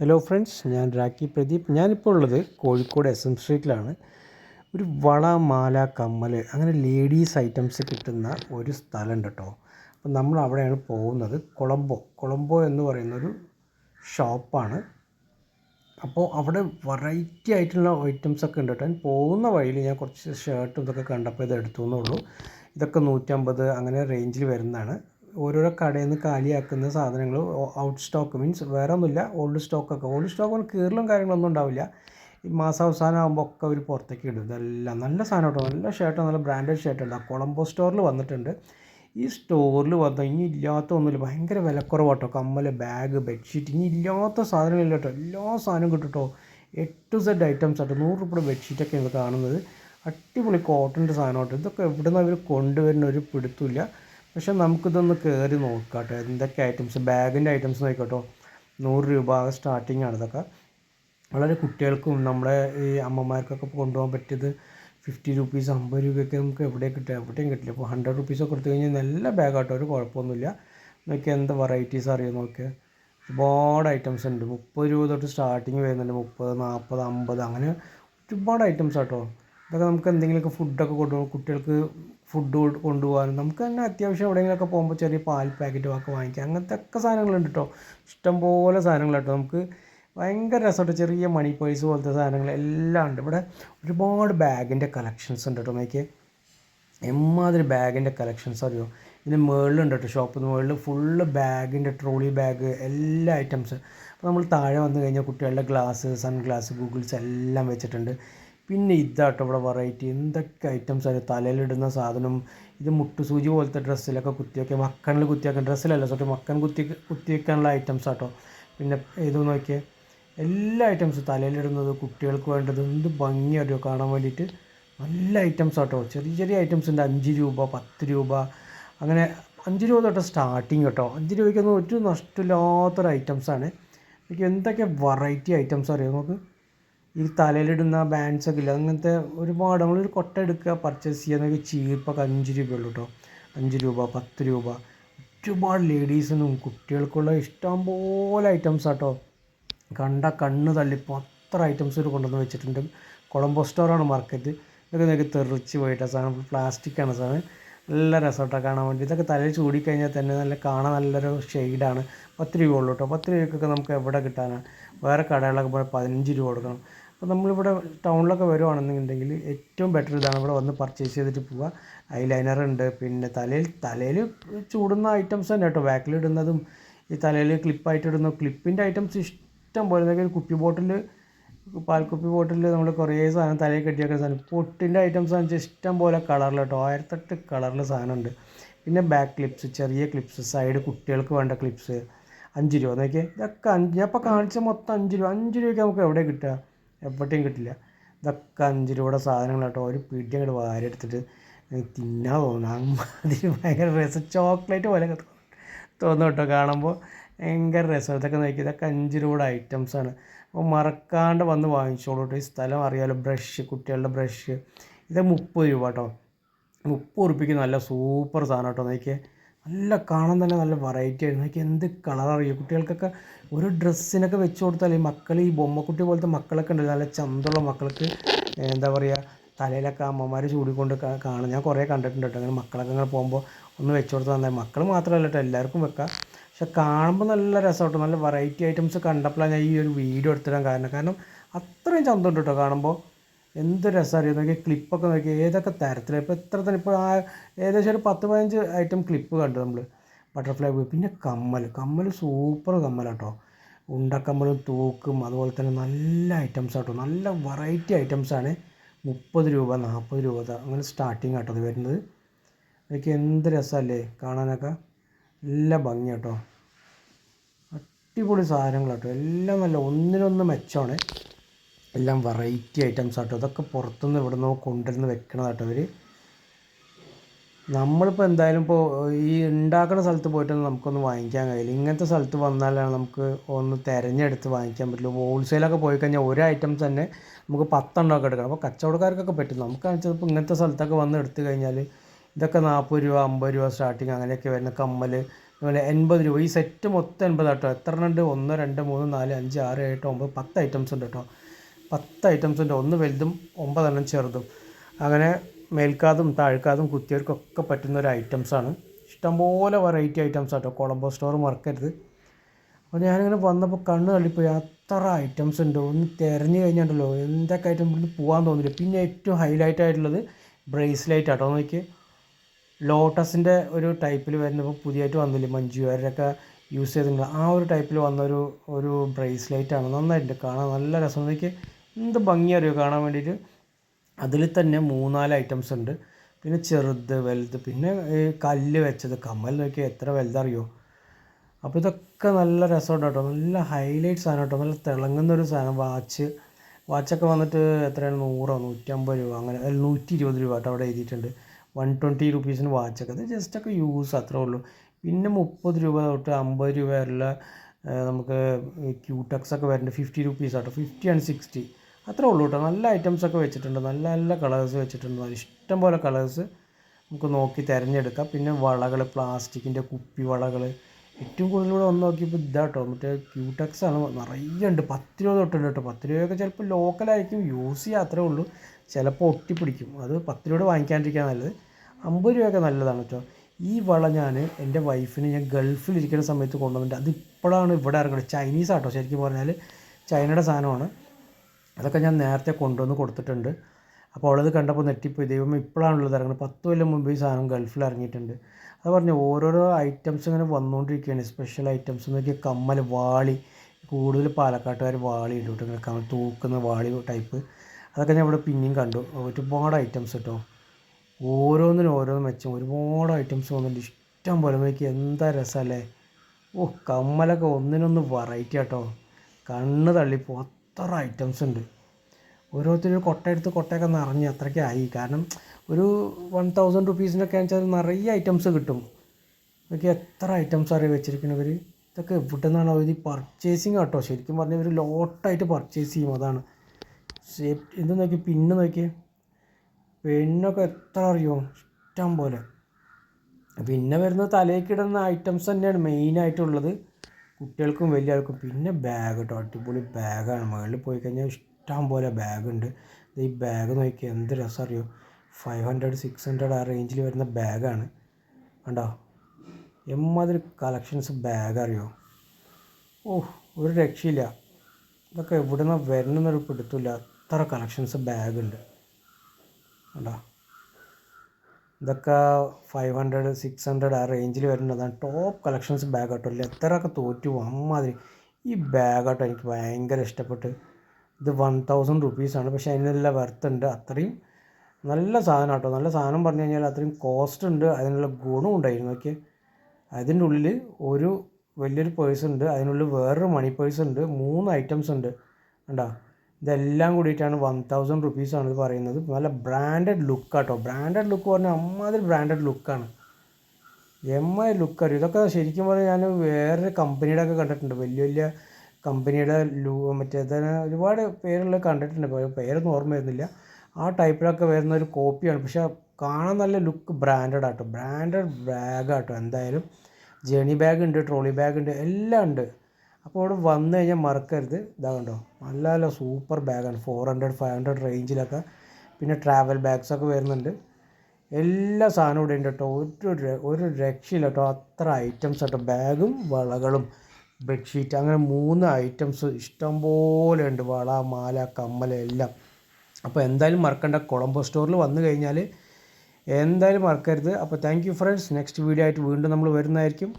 Hello friends ഞാൻ രാഖി പ്രദീപ്. ഞാനിപ്പോൾ ഉള്ളത് കോഴിക്കോട് എസ് എം സ്ട്രീറ്റിലാണ് ഒരു വള മാല കമ്മൽ അങ്ങനെ ലേഡീസ് ഐറ്റംസ് കിട്ടുന്ന ഒരു സ്ഥലമുണ്ട് കേട്ടോ അപ്പം നമ്മൾ അവിടെയാണ് പോകുന്നത്. കൊളംബോ. കൊളംബോ എന്ന് പറയുന്നൊരു ഷോപ്പാണ്. അപ്പോൾ അവിടെ വെറൈറ്റി ആയിട്ടുള്ള ഐറ്റംസ് ഒക്കെ ഉണ്ട് കേട്ടോ ഞാൻ പോകുന്ന വഴിയിൽ ഞാൻ കുറച്ച് ഷർട്ടും ഇതൊക്കെ കണ്ടപ്പോൾ ഇത് എടുത്തു എന്നുള്ളൂ ഇതൊക്കെ നൂറ്റമ്പത് അങ്ങനെ റേഞ്ചിൽ വരുന്നതാണ്. ഓരോരോ കടയിൽ നിന്ന് കാലിയാക്കുന്ന സാധനങ്ങൾ ഔട്ട് സ്റ്റോക്ക് മീൻസ് വേറെ ഒന്നുമില്ല ഓൾഡ് സ്റ്റോക്കൊക്കെ ഓൾഡ് സ്റ്റോക്ക് കീറലും കാര്യങ്ങളൊന്നും ഉണ്ടാവില്ല. ഈ മാസാവസാനം ആകുമ്പോൾ ഒക്കെ ഒരു പുറത്തേക്ക് ഇടും. ഇതെല്ലാം നല്ല സാധനം കേട്ടോ. നല്ല ഷർട്ട് നല്ല ബ്രാൻഡഡ് ഷർട്ട് ഉണ്ട്. ആ കൊളംബോ സ്റ്റോറിൽ വന്നിട്ടുണ്ട്. ഈ സ്റ്റോറിൽ വന്ന ഇനി ഇല്ലാത്ത ഒന്നുമില്ല. ഭയങ്കര വിലക്കുറവാട്ടോ. കമ്മൽ ബാഗ് ബെഡ്ഷീറ്റ് ഇനി ഇല്ലാത്ത സാധനങ്ങളില്ല കേട്ടോ. എല്ലാ സാധനവും കിട്ടും കേട്ടോ. എ ടു സെഡ് ഐറ്റംസ് ആട്ടോ. നൂറ് രൂപയുടെ ബെഡ്ഷീറ്റൊക്കെ ഇത് കാണുന്നത്. അടിപൊളി കോട്ടന്റെ സാധനം ഇതൊക്കെ എവിടെ നിന്ന് അവർ കൊണ്ടുവരുന്ന? ഒരു പിടുത്തമില്ല പക്ഷെ നമുക്കിതൊന്ന് കയറി നോക്കാട്ടെ. കേട്ടോ എന്തൊക്കെ ഐറ്റംസ് ബാഗിന്റെ ഐറ്റംസ് നോക്കിക്കോട്ടോ. നൂറ് രൂപ സ്റ്റാർട്ടിംഗ് ആണ് ഇതൊക്കെ. വളരെ കുട്ടികൾക്കും നമ്മുടെ ഈ അമ്മമാർക്കൊക്കെ കൊണ്ടുപോകാൻ പറ്റിയത് ഫിഫ്റ്റി റുപ്പീസ് അമ്പത് രൂപയൊക്കെ നമുക്ക് എവിടെ കിട്ടുക എവിടെയും കിട്ടില്ല. അപ്പോൾ ഹൺഡ്രഡ് റുപ്പീസൊക്കെ കൊടുത്തു കഴിഞ്ഞാൽ നല്ല ബാഗാട്ടോ ഒരു കുഴപ്പമൊന്നുമില്ല. നോക്കി എന്ത് വെറൈറ്റീസ് അറിയാം നോക്കിയാൽ ഒരുപാട് ഐറ്റംസ് ഉണ്ട്. മുപ്പത് രൂപ തൊട്ട് സ്റ്റാർട്ടിങ് വരുന്നുണ്ട്. മുപ്പത് നാൽപ്പത് അമ്പത് അങ്ങനെ ഒരുപാട് ഐറ്റംസ് ആട്ടോ. ഇതൊക്കെ നമുക്ക് എന്തെങ്കിലുമൊക്കെ ഫുഡൊക്കെ കൊണ്ടുപോകും. കുട്ടികൾക്ക് ഫുഡ് കൊണ്ടുപോകാനും നമുക്ക് തന്നെ അത്യാവശ്യം എവിടെയെങ്കിലുമൊക്കെ പോകുമ്പോൾ ചെറിയ പാൽ പാക്കറ്റ് ഒക്കെ വാങ്ങിക്കാം. അങ്ങനത്തെ ഒക്കെ സാധനങ്ങളുണ്ട് കേട്ടോ ഇഷ്ടംപോലെ സാധനങ്ങൾ കേട്ടോ നമുക്ക് ഭയങ്കര രസമായിട്ട് ചെറിയ മണി പേഴ്സ് പോലത്തെ സാധനങ്ങൾ എല്ലാം ഉണ്ട്. ഇവിടെ ഒരുപാട് ബാഗിന്റെ കളക്ഷൻസ് ഉണ്ട് കേട്ടോ നോക്കി എമ്മാതിരി ബാഗിന്റെ കളക്ഷൻസ് അറിയോ? ഇതിന് മുകളിലുണ്ട് കേട്ടോ ഷോപ്പിന് മുകളിൽ ഫുള്ള് ബാഗിന്റെ ട്രോളി ബാഗ് എല്ലാ ഐറ്റംസ് അപ്പോൾ നമ്മൾ താഴെ വന്നു കഴിഞ്ഞാൽ കുട്ടികളുടെ ഗ്ലാസ് സൺഗ്ലാസ് ഗൂഗിൾസ് എല്ലാം വെച്ചിട്ടുണ്ട്. പിന്നെ ഇതാട്ടോ ഇവിടെ വെറൈറ്റി എന്തൊക്കെ ഐറ്റംസ് ആണ്? തലയിലിടുന്ന സാധനം ഇത് മുട്ടുസൂചി പോലത്തെ ഡ്രസ്സിലൊക്കെ കുത്തിവെക്കുക മക്കണിൽ കുത്തിവെക്കാൻ ഡ്രസ്സിലല്ല സോറി മക്കൻ കുത്തി കുത്തിവെക്കാനുള്ള ഐറ്റംസ് ആട്ടോ. പിന്നെ ഇത് നോക്കിയേ എല്ലാ ഐറ്റംസും തലയിലിടുന്നത് കുട്ടികൾക്ക് വേണ്ടത് എന്ത് ഭംഗിയായിട്ടോ കാണാൻ വേണ്ടിയിട്ട് നല്ല ഐറ്റംസ് ആട്ടോ. ചെറിയ ചെറിയ ഐറ്റംസ് ഉണ്ട്. അഞ്ച് രൂപ പത്ത് രൂപ. അങ്ങനെ അഞ്ച് രൂപ തൊട്ട് സ്റ്റാർട്ടിങ് കേട്ടോ. അഞ്ച് രൂപയ്ക്കൊന്നും ഒരു നഷ്ടമില്ലാത്തൊരു ഐറ്റംസാണ് എനിക്ക് എന്തൊക്കെ വെറൈറ്റി ഐറ്റംസ് അറിയാം? നമുക്ക് ഈ തലയിലിടുന്ന ബാൻഡ്സ് ഒക്കെ ഇല്ല? അങ്ങനത്തെ ഒരുപാട് നമ്മളൊരു കൊട്ട എടുക്കുക പർച്ചേസ് ചെയ്യുക എന്നൊക്കെ ചീപ്പൊക്കെ അഞ്ച് രൂപയുള്ളൂ കേട്ടോ അഞ്ച് രൂപ പത്ത് രൂപ. ഒരുപാട് ലേഡീസിനും കുട്ടികൾക്കുള്ള ഇഷ്ടം പോലെ ഐറ്റംസ് ആട്ടോ കണ്ട കണ്ണ് തള്ളിപ്പോൾ അത്ര ഐറ്റംസ് ഒരു കൊണ്ടുവന്ന് വെച്ചിട്ടുണ്ട്. കൊളംബോ സ്റ്റോറാണ് മാർക്കറ്റ് ഇതൊക്കെ നിങ്ങൾക്ക് തെറിച്ച് പോയിട്ട് സാധനം. പ്ലാസ്റ്റിക്കാണ് സാധനം. നല്ല രസമായിട്ടാണ് കാണാൻ വേണ്ടി. ഇതൊക്കെ തലയിൽ ചൂടിക്കഴിഞ്ഞാൽ തന്നെ നല്ല കാണാൻ നല്ലൊരു ഷെയ്ഡാണ് പത്ത് രൂപ ഉള്ളൂ കേട്ടോ പത്ത് രൂപയ്ക്കൊക്കെ നമുക്ക് എവിടെ കിട്ടാനാണ് വേറെ കടകളിലൊക്കെ പോയാൽ പതിനഞ്ച് രൂപ കൊടുക്കണം. അപ്പോൾ നമ്മളിവിടെ ടൗണിലൊക്കെ വരുവാണെന്നുണ്ടെങ്കിൽ ഏറ്റവും ബെറ്റർ ഇതാണ് ഇവിടെ വന്ന് പർച്ചേസ് ചെയ്തിട്ട് പോവുക. ഐലൈനർ ഉണ്ട് പിന്നെ തലയിൽ തലയിൽ ചൂടുന്ന ഐറ്റംസ് തന്നെ കേട്ടോ. ബാക്കിലിടുന്നതും ഈ തലയിൽ ക്ലിപ്പായിട്ട് ഇടുന്ന ക്ലിപ്പിന്റെ ഐറ്റംസ് ഇഷ്ടം പോലെ. ഒരു കുപ്പി ബോട്ടിൽ പാൽക്കുപ്പി ബോട്ടിൽ നമ്മൾ കുറേ സാധനം തലയിൽ കെട്ടിയൊക്കെ സാധനം. പൊട്ടിന്റെ ഐറ്റംസ് വെച്ചാൽ ഇഷ്ടം പോലെ കളറിൽ കേട്ടോ. ആയിരത്തെട്ട് കളറിൽ സാധനമുണ്ട് പിന്നെ ബാക്ക് ക്ലിപ്സ് ചെറിയ ക്ലിപ്സ് സൈഡ് കുട്ടികൾക്ക് വേണ്ട ക്ലിപ്സ് അഞ്ച് രൂപ നോക്കിയേ. ഇതൊക്കെ അഞ്ച് ഞാൻ ഇപ്പോൾ കാണിച്ച മൊത്തം അഞ്ച് രൂപ. അഞ്ച് രൂപയ്ക്ക് നമുക്ക് എവിടെ കിട്ടുക? എവിടെയും കിട്ടില്ല. ഇതൊക്കെ അഞ്ച് രൂപയുടെ സാധനങ്ങൾ കേട്ടോ ഒരു പിടി അങ്ങോട്ട് വാരി എടുത്തിട്ട് തിന്നാൻ തോന്നുന്നു അമ്മാതിരി ഭയങ്കര രസം. ചോക്ലേറ്റ് പോലെ തോന്നും. കേട്ടോ. കാണുമ്പോൾ ഭയങ്കര രസം. ഇതൊക്കെ നോക്കി. ഇതൊക്കെ അഞ്ച് രൂപയുടെ ഐറ്റംസാണ് അപ്പോൾ മറക്കാണ്ട് വന്ന് വാങ്ങിച്ചോളൂ കേട്ടോ. ഈ സ്ഥലം അറിയാമല്ലോ ബ്രഷ് കുട്ടികളുടെ ബ്രഷ് ഇത് മുപ്പത് രൂപ കേട്ടോ. മുപ്പത് ഉറുപ്പിക്ക് നല്ല സൂപ്പർ സാധനം കേട്ടോ. നോക്കിയേ. നല്ല കാണാൻ തന്നെ നല്ല വെറൈറ്റി ആയിരുന്നു. എനിക്ക് എന്ത് കളർ അറിയും? കുട്ടികൾക്കൊക്കെ ഒരു ഡ്രസ്സിനൊക്കെ വെച്ച് കൊടുത്താൽ ഈ മക്കൾ ഈ ബൊമ്മക്കുട്ടി പോലത്തെ മക്കളൊക്കെ ഉണ്ടല്ലോ നല്ല ചന്തമുള്ള മക്കൾക്ക് എന്താ പറയുക തലയിലൊക്കെ അമ്മമാർ ചൂടിക്കൊണ്ട് കാണും. ഞാൻ കുറേ കണ്ടിട്ടുണ്ട് കേട്ടോ. അങ്ങനെ മക്കളൊക്കെ അങ്ങനെ പോകുമ്പോൾ ഒന്ന് വെച്ച് കൊടുത്താൽ നന്നായി. മക്കൾ മാത്രമല്ല കേട്ടോ എല്ലാവർക്കും വെക്കാം. പക്ഷെ കാണുമ്പോൾ നല്ല രസമായിട്ട് നല്ല വെറൈറ്റി ഐറ്റംസ് കണ്ടപ്പോഴാണ് ഞാൻ ഈ ഒരു വീഡിയോ എടുത്തിടാൻ കാരണം. കാരണം അത്രയും ചന്തമുണ്ട് കേട്ടോ കാണുമ്പോൾ എന്ത് രസമറിയാം നോക്കിയാൽ നോക്കി ക്ലിപ്പൊക്കെ നോക്കി ഏതൊക്കെ തരത്തിലാണ് ഇപ്പോൾ എത്ര തന്നെ ഇപ്പോൾ ആ ഏകദേശം ഒരു പത്ത് പതിനഞ്ച് ഐറ്റം ക്ലിപ്പ് കണ്ടു നമ്മൾ ബട്ടർഫ്ലൈ പോയി പിന്നെ കമ്മൽ കമ്മൽ സൂപ്പർ കമ്മലാട്ടോ. ഉണ്ടക്കമ്മലും തൂക്കും അതുപോലെ തന്നെ നല്ല ഐറ്റംസ് ആട്ടോ. നല്ല വെറൈറ്റി ഐറ്റംസാണ് മുപ്പത് രൂപ നാൽപ്പത് രൂപ അങ്ങനെ സ്റ്റാർട്ടിങ് ആട്ടോ അത് വരുന്നത്. അതൊക്കെ എന്ത് രസമല്ലേ കാണാനൊക്കെ. നല്ല ഭംഗി കേട്ടോ അടിപൊളി സാധനങ്ങളാട്ടോ. എല്ലാം നല്ല ഒന്നിനൊന്ന് മെച്ചമാണ്. എല്ലാം വെറൈറ്റി ഐറ്റംസ് ആട്ടോ. ഇതൊക്കെ പുറത്തുനിന്ന് ഇവിടെ നിന്ന് കൊണ്ടുവരുന്ന വെക്കണതാട്ടോ അവർ നമ്മളിപ്പോൾ എന്തായാലും ഇപ്പോൾ ഈ ഉണ്ടാക്കുന്ന സ്ഥലത്ത് പോയിട്ടൊന്നും നമുക്കൊന്ന് വാങ്ങിക്കാൻ കഴിയില്ല. ഇങ്ങനത്തെ സ്ഥലത്ത് വന്നാലാണ് നമുക്ക് ഒന്ന് തിരഞ്ഞെടുത്ത് വാങ്ങിക്കാൻ പറ്റുള്ളൂ. ഹോൾസെയിലൊക്കെ പോയി കഴിഞ്ഞാൽ ഒരു ഐറ്റംസ് തന്നെ നമുക്ക് പത്തെണ്ണമൊക്കെ എടുക്കണം. അപ്പോൾ കച്ചവടക്കാർക്കൊക്കെ പറ്റും. നമുക്ക് ചിലപ്പോൾ ഇങ്ങനത്തെ സ്ഥലത്തൊക്കെ വന്ന് എടുത്തു കഴിഞ്ഞാൽ ഇതൊക്കെ നാൽപ്പത് രൂപ അമ്പത് രൂപ സ്റ്റാർട്ടിങ് അങ്ങനെയൊക്കെ വരുന്ന കമ്മൽ അതുപോലെ എൺപത് രൂപ. ഈ സെറ്റ് മൊത്തം എൺപത് കേട്ടോ എത്ര ഉണ്ട്? ഒന്ന് രണ്ട് മൂന്ന് നാല് അഞ്ച് ആറ് ഏഴ് എട്ട് ഒമ്പത് പത്ത് ഐറ്റംസ് ഉണ്ട് കേട്ടോ പത്ത് ഐറ്റംസ് ഉണ്ട് ഒന്ന് വലുതും ഒമ്പതെണ്ണം ചെറുതും. അങ്ങനെ മേൽക്കാതും താഴ്ക്കാതും കുത്തിയവർക്കൊക്കെ പറ്റുന്ന ഒരു ഐറ്റംസാണ്. ഇഷ്ടംപോലെ വെറൈറ്റി ഐറ്റംസ് ആട്ടോ. കൊളംബോ സ്റ്റോർ മറക്കരുത്. അപ്പോൾ ഞാനിങ്ങനെ വന്നപ്പോൾ കണ്ണ് തള്ളിപ്പോയി. അത്ര ഐറ്റംസ് ഉണ്ട്. ഒന്ന് തിരഞ്ഞു കഴിഞ്ഞിട്ടുണ്ടല്ലോ എന്തൊക്കെ ഐറ്റം ഇവിടുന്ന് പോകാൻ തോന്നില്ല. പിന്നെ ഏറ്റവും ഹൈലൈറ്റ് ആയിട്ടുള്ളത് ബ്രേസ്ലൈറ്റ് ആട്ടോ. നോക്കി ലോട്ടസിന്റെ ഒരു ടൈപ്പിൽ വരുന്നപ്പോൾ പുതിയതായിട്ട് വന്നില്ലേ? മഞ്ജുവാരൊക്കെ യൂസ് ചെയ്തിട്ടുണ്ട് ആ ഒരു ടൈപ്പിൽ വന്നൊരു ഒരു ബ്രേസ്ലെറ്റ് ആണ്. നന്നായിട്ടുണ്ട്. കാണാൻ നല്ല രസം. നോക്കി എന്ത് ഭംഗി അറിയോ കാണാൻ വേണ്ടിയിട്ട്? അതിൽ തന്നെ മൂന്നാൽ ഐറ്റംസ് ഉണ്ട്. പിന്നെ ചെറുത് വലുത് പിന്നെ കല്ല് വെച്ചത്. കമ്മൽ നോക്കിയാൽ എത്ര വലുതറിയോ? അപ്പോൾ ഇതൊക്കെ നല്ല രസമുണ്ട് കേട്ടോ. നല്ല ഹൈലൈറ്റ് സാധനം കേട്ടോ. നല്ല തിളങ്ങുന്ന ഒരു സാധനം. വാച്ച്. വാച്ചൊക്കെ വന്നിട്ട് എത്രയാണ്? നൂറോ നൂറ്റമ്പത് രൂപ. അങ്ങനെ നൂറ്റി ഇരുപത് രൂപ കേട്ടോ അവിടെ എഴുതിയിട്ടുണ്ട്. വൺ ട്വന്റി റുപ്പീസിന് വാച്ചൊക്കെ. അത് ജസ്റ്റ് ഒക്കെ യൂസ് അത്രേ ഉള്ളൂ. പിന്നെ മുപ്പത് രൂപ തൊട്ട് അമ്പത് രൂപ വരെയുള്ള നമുക്ക് ക്യൂടെക്സൊക്കെ വരുന്നുണ്ട്. ഫിഫ്റ്റി റുപ്പീസ് ആട്ടോ. ഫിഫ്റ്റി ആൻഡ് സിക്സ്റ്റി അത്രേ ഉള്ളൂ കേട്ടോ. നല്ല ഐറ്റംസ് ഒക്കെ വെച്ചിട്ടുണ്ട്. നല്ല നല്ല കളേഴ്സ് വെച്ചിട്ടുണ്ട്. ഇഷ്ടം പോലെ കളേഴ്സ് നമുക്ക് നോക്കി തിരഞ്ഞെടുക്കാം. പിന്നെ വളകൾ പ്ലാസ്റ്റിക്കിന്റെ കുപ്പി വളകൾ ഏറ്റവും കൂടുതൽ ഒന്ന് നോക്കിയപ്പോൾ ഇതാട്ടോ മറ്റേ ക്യൂടെക്സ് ആണ്. നിറയെ ഉണ്ട്. പത്ത് രൂപ തൊട്ടുണ്ട് കേട്ടോ പത്ത് രൂപയൊക്കെ ചിലപ്പോൾ ലോക്കലായിരിക്കും യൂസ് ചെയ്യുക അത്രേ ഉള്ളൂ. ചിലപ്പോൾ ഒട്ടിപ്പിടിക്കും. അത് പത്ത് രൂപയുടെ വാങ്ങിക്കാണ്ടിരിക്കാൻ നല്ലത്. അമ്പത് രൂപയൊക്കെ നല്ലതാണ് കേട്ടോ ഈ വള ഞാൻ എന്റെ വൈഫിന് ഞാൻ ഗൾഫിലിരിക്കുന്ന സമയത്ത് കൊണ്ടുവന്നിട്ട് അത് ഇപ്പോഴാണ് ഇവിടെ ഇറങ്ങുന്നത് ചൈനീസ് ആട്ടോ. ശരിക്കും പറഞ്ഞാൽ ചൈനയുടെ സാധനമാണ്. അതൊക്കെ ഞാൻ നേരത്തെ കൊണ്ടുവന്ന് കൊടുത്തിട്ടുണ്ട്. അപ്പോൾ അവളത് കണ്ടപ്പോൾ നെറ്റിപ്പോയി ദൈവം ഇപ്പോഴാണുള്ളത് ഇറങ്ങുന്നത്. പത്ത് കൊല്ലം മുമ്പ് ഈ സാധനം ഗൾഫിൽ ഇറങ്ങിയിട്ടുണ്ട്. അത് പറഞ്ഞു ഓരോരോ ഐറ്റംസ് ഇങ്ങനെ വന്നുകൊണ്ടിരിക്കുകയാണ്. സ്പെഷ്യൽ ഐറ്റംസ് നോക്കിയാൽ കമ്മൽ വാളി കൂടുതൽ പാലക്കാട്ടുകാർ വാളി ഇട്ടു ഇങ്ങനെ കമ്മൽ തൂക്കുന്ന വാളി ടൈപ്പ് അതൊക്കെ ഞാൻ ഇവിടെ പിന്നെയും കണ്ടു. ഒരുപാട് ഐറ്റംസ് കേട്ടോ ഓരോന്നിനും ഓരോന്ന് മെച്ചം. ഒരുപാട് ഐറ്റംസ് വന്നിട്ടുണ്ട്. ഇഷ്ടം പോലെ. നോക്കി എന്താ രസമല്ലേ. ഓ കമ്മലൊക്കെ ഒന്നിനൊന്ന് വെറൈറ്റി കേട്ടോ കണ്ണ് തള്ളിപ്പോ. അത്ര ഐറ്റംസ് ഉണ്ട്? ഓരോരുത്തരും കൊട്ടയെടുത്ത് കൊട്ടയൊക്കെ നിറഞ്ഞ് അത്രയ്ക്ക് ആയി. കാരണം ഒരു വൺ തൗസൻഡ് റുപ്പീസിനൊക്കെ വെച്ചാൽ നിറയെ ഐറ്റംസ് കിട്ടും. ഇതൊക്കെ എത്ര ഐറ്റംസ് അറിയാം വെച്ചിരിക്കുന്നവർ ഇതൊക്കെ എവിടെ നിന്നാണ് അവർ പർച്ചേസിങ് കേട്ടോ ശരിക്കും പറഞ്ഞാൽ ഇവർ ലോട്ടായിട്ട് പർച്ചേസ് ചെയ്യും. അതാണ്. സേഫ്റ്റി ഇത് നോക്കി പിന്നെ നോക്കിയേ പെണ്ണൊക്കെ എത്ര അറിയോ? ഇഷ്ടം പോലെ. പിന്നെ വരുന്ന തലേക്കിടുന്ന ഐറ്റംസ് തന്നെയാണ് മെയിനായിട്ടുള്ളത് കുട്ടികൾക്കും വലിയ ആൾക്കും പിന്നെ ബാഗ് കേട്ടോ അടിപൊളി ബാഗാണ് മുകളിൽ പോയി കഴിഞ്ഞാൽ ഇഷ്ടം പോലെ ബാഗുണ്ട് ഈ ബാഗ് നോക്കിയാൽ എന്ത് രസം അറിയോ? ഫൈവ് ഹൺഡ്രഡ് സിക്സ് ഹൺഡ്രഡ് ആ റേഞ്ചിൽ വരുന്ന ബാഗാണ് കണ്ടോ? എമ്മാതിരി കളക്ഷൻസ് ബാഗ് അറിയോ? ഓ ഒരു രക്ഷയില്ല. ഇതൊക്കെ എവിടെ നിന്നാണ് വരണമെന്നൊരു പിടുത്തില്ല അത്ര കളക്ഷൻസ് ബാഗുണ്ട് കണ്ടോ? ഇതൊക്കെ ഫൈവ് ഹൺഡ്രഡ് സിക്സ് ഹൺഡ്രഡ് ആ റേഞ്ചിൽ വരുന്നതാണ്. ടോപ്പ് കളക്ഷൻസ് ബാഗ് കേട്ടോ ഒക്കെ തോറ്റു. അമ്മാതിരി. ഈ ബാഗ് കേട്ടോ എനിക്ക് ഭയങ്കര ഇഷ്ടപ്പെട്ട്. ഇത് വൺ തൗസൻഡ് റുപ്പീസാണ് പക്ഷേ അതിനുള്ള വർത്ത് ഉണ്ട്. അത്രയും നല്ല സാധനം കേട്ടോ നല്ല സാധനം പറഞ്ഞു കഴിഞ്ഞാൽ അത്രയും കോസ്റ്റ് ഉണ്ട്. അതിനുള്ള ഗുണം ഉണ്ടായിരുന്നു. ഓക്കെ അതിന്റെ ഉള്ളിൽ ഒരു വലിയൊരു പേഴ്സ് ഉണ്ട്. അതിനുള്ളിൽ വേറൊരു മണി പേഴ്സ് ഉണ്ട്. മൂന്ന് ഐറ്റംസ് ഉണ്ട്. കണ്ടോ? ഇതെല്ലാം കൂടിയിട്ടാണ് വൺ തൗസൻഡ് റുപ്പീസാണ് ഇത് പറയുന്നത്. നല്ല ബ്രാൻഡഡ് ലുക്ക് ആട്ടോ. ബ്രാൻഡഡ് ലുക്ക് പറഞ്ഞാൽ അമ്മാതിരി ബ്രാൻഡഡ് ലുക്കാണ് എമ്മ ലുക്ക് അറിയും ഇതൊക്കെ ശരിക്കും പറഞ്ഞാൽ ഞാൻ വേറൊരു കമ്പനിയുടെ ഒക്കെ കണ്ടിട്ടുണ്ട്. വലിയ വലിയ കമ്പനിയുടെ ലൂ മറ്റേ ഒരുപാട് പേരുള്ള കണ്ടിട്ടുണ്ട്. പേരൊന്നും ഓർമ്മ വരുന്നില്ല. ആ ടൈപ്പിലൊക്കെ വരുന്ന ഒരു കോപ്പിയാണ് പക്ഷെ കാണാൻ നല്ല ലുക്ക് ബ്രാൻഡഡ് ആട്ടോ. ബ്രാൻഡഡ് ബാഗ് ആട്ടോ. എന്തായാലും. ജേണി ബാഗ് ഉണ്ട് ട്രോളി ബാഗ് ഉണ്ട് എല്ലാം ഉണ്ട്. അപ്പോൾ അവിടെ വന്നു കഴിഞ്ഞാൽ മറക്കരുത്. ഇതാ കണ്ടോ? നല്ല നല്ല സൂപ്പർ ബാഗാണ് ഫോർ ഹൺഡ്രഡ് ഫൈവ് ഹൺഡ്രഡ് റേഞ്ചിലൊക്കെ പിന്നെ ട്രാവൽ ബാഗ്സൊക്കെ വരുന്നുണ്ട്. എല്ലാ സാധനവും ഇവിടെ ഉണ്ട് കേട്ടോ. ഒരു ഒരു രക്ഷയില്ല കേട്ടോ അത്ര ഐറ്റംസ് കേട്ടോ ബാഗും വളകളും ബെഡ്ഷീറ്റ് അങ്ങനെ മൂന്ന് ഐറ്റംസ് ഇഷ്ടം പോലെ ഉണ്ട്. വള മാല കമ്മൽ എല്ലാം. അപ്പോൾ എന്തായാലും മറക്കണ്ട. കൊളംബോ സ്റ്റോറിൽ വന്നു കഴിഞ്ഞാൽ എന്തായാലും മറക്കരുത്. അപ്പോൾ thank you friends next video ആയിട്ട് വീണ്ടും നമ്മൾ വരുന്നതായിരിക്കും.